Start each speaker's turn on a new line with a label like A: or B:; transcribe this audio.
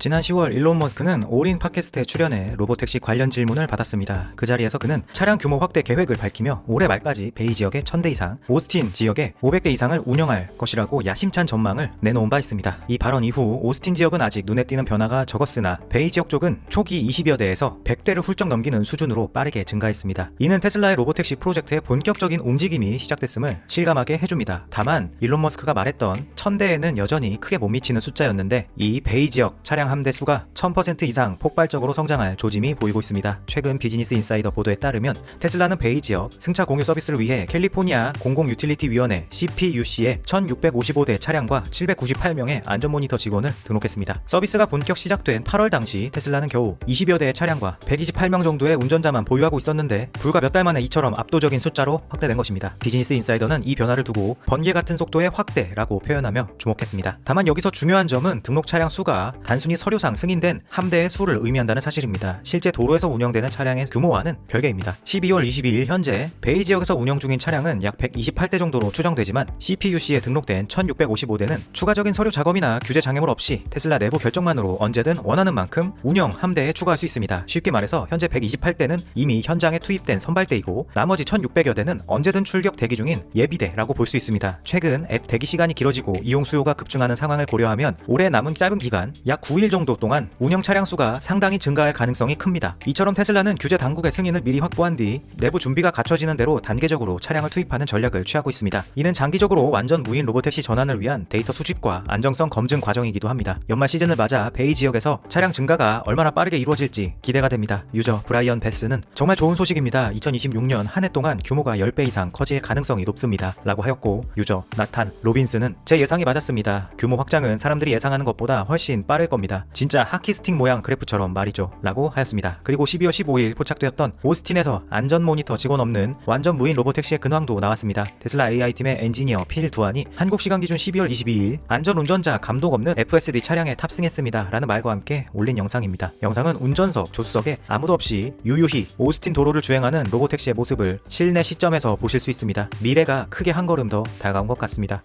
A: 지난 10월 일론 머스크는 올인 팟캐스트에 출연해 로보택시 관련 질문을 받았습니다. 그 자리에서 그는 차량 규모 확대 계획을 밝히며 올해 말까지 베이 지역에 1000대 이상, 오스틴 지역에 500대 이상을 운영할 것이라고 야심찬 전망을 내놓은 바 있습니다. 이 발언 이후 오스틴 지역은 아직 눈에 띄는 변화가 적었으나 베이 지역 쪽은 초기 20여 대에서 100대를 훌쩍 넘기는 수준으로 빠르게 증가했습니다. 이는 테슬라의 로보택시 프로젝트의 본격적인 움직임이 시작됐음을 실감하게 해줍니다. 다만 일론 머스크가 말했던 1000대에는 여전히 크게 못 미치는 숫자였는데 이 베이 지역 차량 함대 수가 1000% 이상 폭발적으로 성장할 조짐이 보이고 있습니다. 최근 비즈니스 인사이더 보도에 따르면 테슬라는 베이 지역 승차 공유 서비스를 위해 캘리포니아 공공 유틸리티 위원회 CPUC에 1655대 차량과 798명의 안전 모니터 직원을 등록했습니다. 서비스가 본격 시작된 8월 당시 테슬라는 겨우 20여 대의 차량과 128명 정도의 운전자만 보유하고 있었는데 불과 몇 달 만에 이처럼 압도적인 숫자로 확대된 것입니다. 비즈니스 인사이더는 이 변화를 두고 번개 같은 속도의 확대라고 표현하며 주목했습니다. 다만 여기서 중요한 점은 등록 차량 수가 단순히 서류상 승인된 함대의 수를 의미한다는 사실입니다. 실제 도로에서 운영되는 차량의 규모와는 별개입니다. 12월 22일 현재 베이 지역에서 운영 중인 차량은 약 128대 정도로 추정되지만 CPUC에 등록된 1655대는 추가적인 서류 작업이나 규제 장애물 없이 테슬라 내부 결정만으로 언제든 원하는 만큼 운영 함대에 추가할 수 있습니다. 쉽게 말해서 현재 128대는 이미 현장에 투입된 선발대이고 나머지 1600여 대는 언제든 출격 대기 중인 예비대라고 볼 수 있습니다. 최근 앱 대기 시간이 길어지고 이용 수요가 급증하는 상황을 고려하면 올해 남은 짧은 기간 약 9일 정도 동안 운영 차량 수가 상당히 증가할 가능성이 큽니다. 이처럼 테슬라는 규제 당국의 승인을 미리 확보한 뒤 내부 준비가 갖춰지는 대로 단계적으로 차량을 투입하는 전략을 취하고 있습니다. 이는 장기적으로 완전 무인 로보택시 전환을 위한 데이터 수집과 안정성 검증 과정이기도 합니다. 연말 시즌을 맞아 베이 지역에서 차량 증가가 얼마나 빠르게 이루어질지 기대가 됩니다. 유저 브라이언 베스는 정말 좋은 소식입니다. 2026년 한 해 동안 규모가 10배 이상 커질 가능성이 높습니다. 라고 하였고 유저 나탄 로빈스는 제 예상이 맞았습니다. 규모 확장은 사람들이 예상하는 것보다 훨씬 빠를 겁 진짜 하키 스틱 모양 그래프처럼 말이죠. 라고 하였습니다. 그리고 12월 15일 포착되었던 오스틴에서 안전 모니터 직원 없는 완전 무인 로보택시의 근황도 나왔습니다. 테슬라 AI팀의 엔지니어 필 두안이 한국 시간 기준 12월 22일 안전 운전자 감독 없는 FSD 차량에 탑승했습니다. 라는 말과 함께 올린 영상입니다. 영상은 운전석, 조수석에 아무도 없이 유유히 오스틴 도로를 주행하는 로보택시의 모습을 실내 시점에서 보실 수 있습니다. 미래가 크게 한 걸음 더 다가온 것 같습니다.